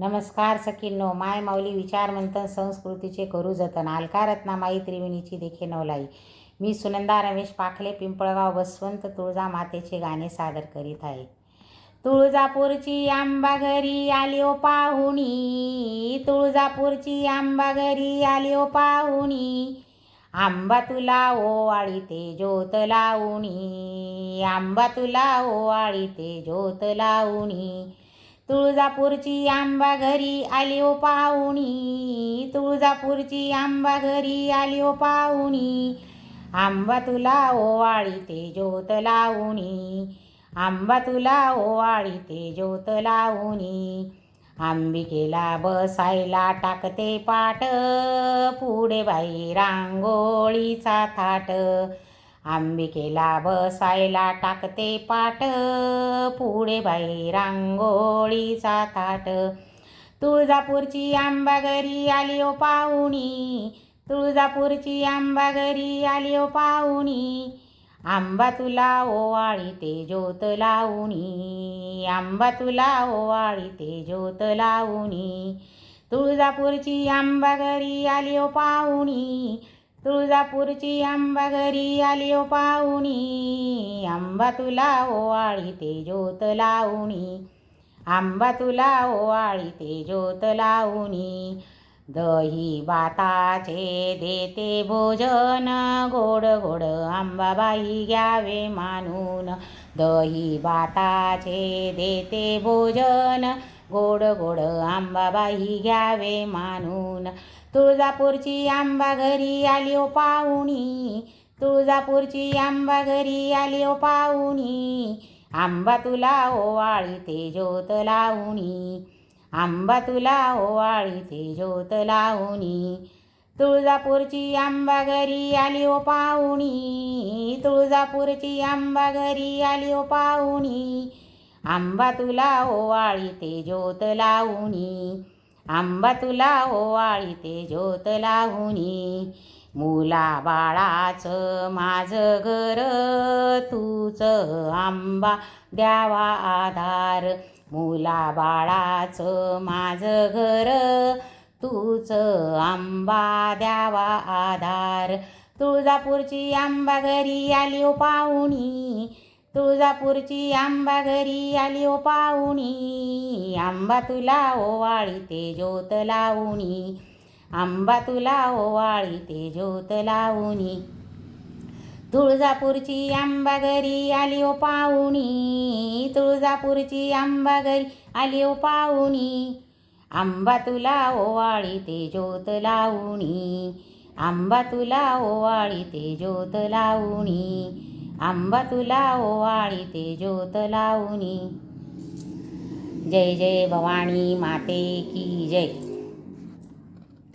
नमस्कार सखींनो माय माऊली विचार मंथन संस्कृतीचे करू जतन. अलका रत्नामाई त्रिवेणीची देखे नवलाई. मी सुनंदा रमेश पाखले पिंपळगाव बसवंत तुळजा मातेचे गाणे सादर करीत आहे. तुळजापूरची आंबा घरी आली ओ पाहुणी तुळजापूरची आंबा घरी आली ओ पाहुणी आंबा तुला ओवाळी ते ज्योत लावणी आंबा तुला ओवाळी ते ज्योत लावणी तुळजापूरची आंबा घरी आली ओ पाहुणी. तुळजापूरची आंबा घरी आली ओ पाहुणी. आंबा तुला ओवाळी ते ज्योत लावणी. आंबा तुला ओवाळी ते ज्योत लावणी. आंबिकेला बसायला टाकते पाट. पुढे बाई रांगोळीचा थाट. अंबिकेला बसायला टाकते पाट पुढे बाई रांगोळीचा ताट तुळजापूरची आंबा घरी आली ओ पाहुणी तुळजापूरची आंबा घरी आली ओ पाहुणी. आंबा तुला ओवाळी ते ज्योत लावणी आंबा तुला ओवाळी ते ज्योत लावणी. तुळजापूरची आंबा घरी आली ओ पाहुणी तुळजापूरची आंबा घरी आली ओ पाहुणी. आंबा तुला ओवाळी ते ज्योत लावणी. आंबा तुला ओवाळी ते ज्योत लावणी. दही बाताचे देते भोजन. गोड गोड आंबाबाई घ्यावे मानून. दही बाताचे देते भोजन. गोड गोड आंबाबाई घ्यावे मानून. तुळजापूरची आंबा घरी आली ओ पाहुणी. तुळजापूरची आंबा घरी आली ओ पाहुणी. आंबा तुला हो ओवाळी ते ज्योत लावणी. आंबा तुला ओवाळी ते ज्योत लावणी. तुळजापूरची आंबा घरी आली ओ पाहुणी. तुळजापूरची आंबा घरी आली ओ पाहुणी. आंबा तुला ओवाळी ते ज्योत लावणी. आंबा तुला ओवाळी ते ज्योत लावणी. मुला बाळाचं माझं घर तूच आंबा द्यावा आधार. मुला बाळाचं माझं घर तूच आंबा द्यावा आधार. तुळजापूरची आंबा घरी आली पाहुणी. तुळजापूरची आंबा घरी आली ओ पाहुणी. आंबा तुला ओवाळी ते ज्योत लावणी. आंबा तुला ओवाळी ते ज्योत लावणी. तुळजापूरची आंबा घरी आली ओ पाहुणी. तुळजापूरची आंबा घरी आली ओ पाहुणी. आंबा तुला ओवाळी ते ज्योत लावणी. आंबा तुला ओवाळी ते ज्योत लावणी. आंबा तुला ओवाळी ते ज्योत लावणी. जय जय भवानी माते की जय.